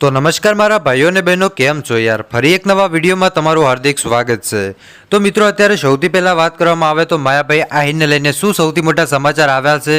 તો નમસ્કાર મારા ભાઈઓ અને બહેનો, કેમ છો યાર? ફરી એક નવા વિડીયોમાં તમારું હાર્દિક સ્વાગત છે. તો મિત્રો, અત્યારે સૌથી પહેલાં વાત કરવામાં આવે તો માયાભાઈ આહિરને લઈને શું સૌથી મોટા સમાચાર આવ્યા છે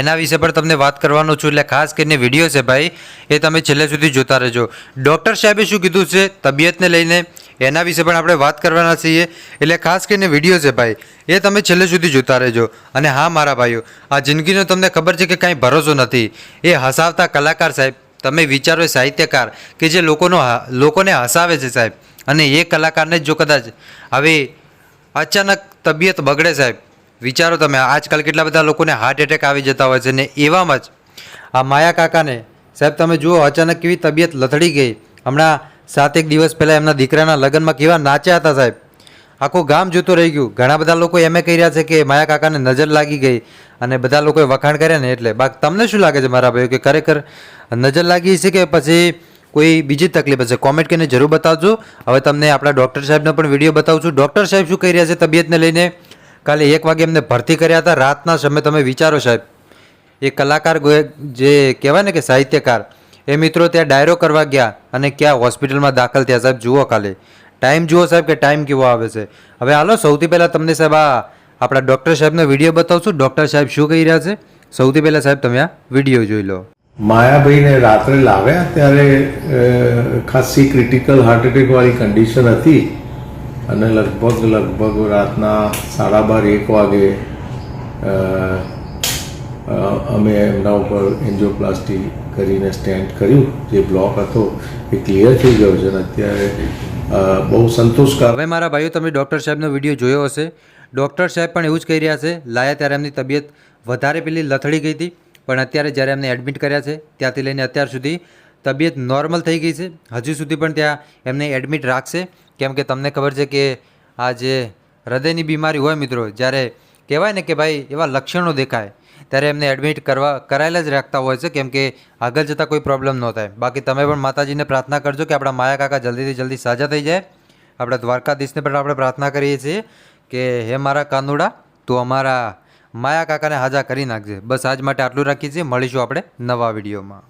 એના વિશે પણ તમને વાત કરવાનો છું. એટલે ખાસ કરીને વીડિયો છે ભાઈ, એ તમે છેલ્લે સુધી જોતા રહેજો. ડૉક્ટર સાહેબે શું કીધું છે? તબિયતને લઈને એના વિશે પણ આપણે વાત કરવાના છીએ. એટલે ખાસ કરીને વીડિયો છે ભાઈ, એ તમે છેલ્લે સુધી જોતા રહેજો. અને હા, મારા ભાઈઓ, આ જિંદગીનો તમને ખબર છે કે કાંઈ ભરોસો નથી. એ હસાવતા કલાકાર સાહેબ તમે વિચારો સાહિત્યકાર કે જે લોકોનો લોકોને હસાવે છે સાહેબ. અને એ કલાકારને જ કદાચ હવે અચાનક તબિયત બગડે સાહેબ. વિચારો તમે, આજકાલ કેટલા બધા લોકોને હાર્ટ એટેક આવી જતા હોય છે ને એવામાં જ. આ માયા કાકાને, સાહેબ તમે જુઓ અચાનક કેવી તબિયત લથડી ગઈ. હમણાં સાત એક દિવસ પહેલાં એમના દીકરાના લગ્નમાં કેવા નાચ્યા હતા સાહેબ. આખું ગામ જોતું રહી ગયું. ઘણા બધા લોકો એમ કહી રહ્યા છે કે માયા કાકાને નજર લાગી ગઈ અને બધા લોકોએ વખાણ કર્યા ને એટલે. બાકી તમને શું લાગે છે મારા ભાઈઓ કે ખરેખર નજર લાગી છે કે પછી કોઈ બીજી તકલીફ હશે? કોમેન્ટ કરીને જરૂર બતાવજો. હવે તમને આપણા ડૉક્ટર સાહેબનો પણ વીડિયો બતાવું છું. ડૉક્ટર સાહેબ શું કહી રહ્યા છે તબિયતને લઈને? કાલે એક વાગે એમને ભરતી કર્યા હતા. રાતના સમયે તમે વિચારો સાહેબ. એ કલાકાર જે કહેવાય ને કે સાહિત્યકાર, એ મિત્રો ત્યાં ડાયરો કરવા ગયા અને ક્યાં હોસ્પિટલમાં દાખલ થયા સાહેબ? જુઓ ખાલી ટાઈમ જુઓ સાહેબ કે ટાઈમ કેવો આવે છે. હવે હાલો, સૌથી પહેલાં તમને સાહેબ આ આપણા ડૉક્ટર સાહેબનો વીડિયો બતાવશું. ડૉક્ટર સાહેબ શું કહી રહ્યા છે? સૌથી પહેલાં સાહેબ તમે આ વીડિયો જોઈ લો. માયાભાઈને રાત્રે લાવ્યા ત્યારે ખાસી ક્રિટિકલ હાર્ટ અટેકવાળી કન્ડિશન હતી અને લગભગ લગભગ રાતના સાડા બાર, એક વાગે અમે એમના ઉપર એન્જિયોપ્લાસ્ટી કરીને સ્ટેન્ડ કર્યું. જે બ્લોક હતો એ ક્લિયર થઈ ગયો છે અને અત્યારે બહુ સંતોષકારક હવે મારા ભાઈઓ, તમે ડૉક્ટર સાહેબનો વીડિયો જોયો હશે. ડૉક્ટર સાહેબ પણ એવું જ કહી રહ્યા છે. લાયા ત્યારે એમની તબિયત વધારે પેલી લથડી ગઈ હતી, પણ અત્યારે જ્યારે એમને એડમિટ કર્યા છે, ત્યાંથી લઈને અત્યાર સુધી તબિયત નોર્મલ થઈ ગઈ છે. હજી સુધી પણ ત્યાં એમને એડમિટ રાખશે. કેમ કે તમને ખબર છે કે આ જે હૃદયની બીમારી હોય મિત્રો, જ્યારે કહેવાય ને કે ભાઈ એવા લક્ષણો દેખાય ત્યારે એમને એડમિટ કરવા, કરાયેલા જ રાખતા હોય છે, કેમ કે આગળ જતાં કોઈ પ્રોબ્લેમ ન થાય. બાકી તમે પણ માતાજીને પ્રાર્થના કરજો કે આપણા માયા કાકા જલ્દીથી જલ્દી સાજા થઈ જાય. આપણા દ્વારકાધીશને પણ આપણે પ્રાર્થના કરીએ છીએ કે, હે મારા કાનુડા, તું અમારા માયા કાકાને હાજા કરી નાખજે. બસ આજ માટે આટલું રાખીએ છીએ. મળીશું આપણે નવા વિડીયોમાં.